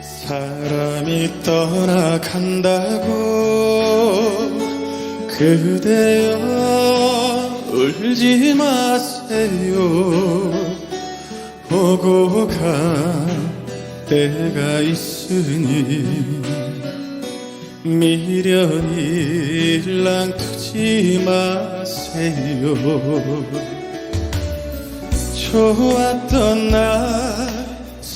사람이 떠나간다고 그대여 울지 마세요. 오고 간 때가 있으니 미련이 일랑투지 마세요. 좋았던 날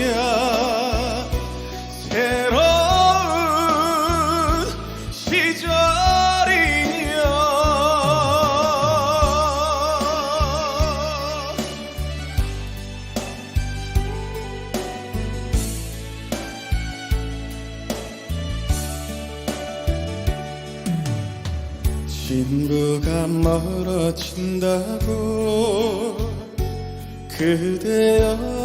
거야. 새로운 시절이여 친구가 멀어진다고 그대여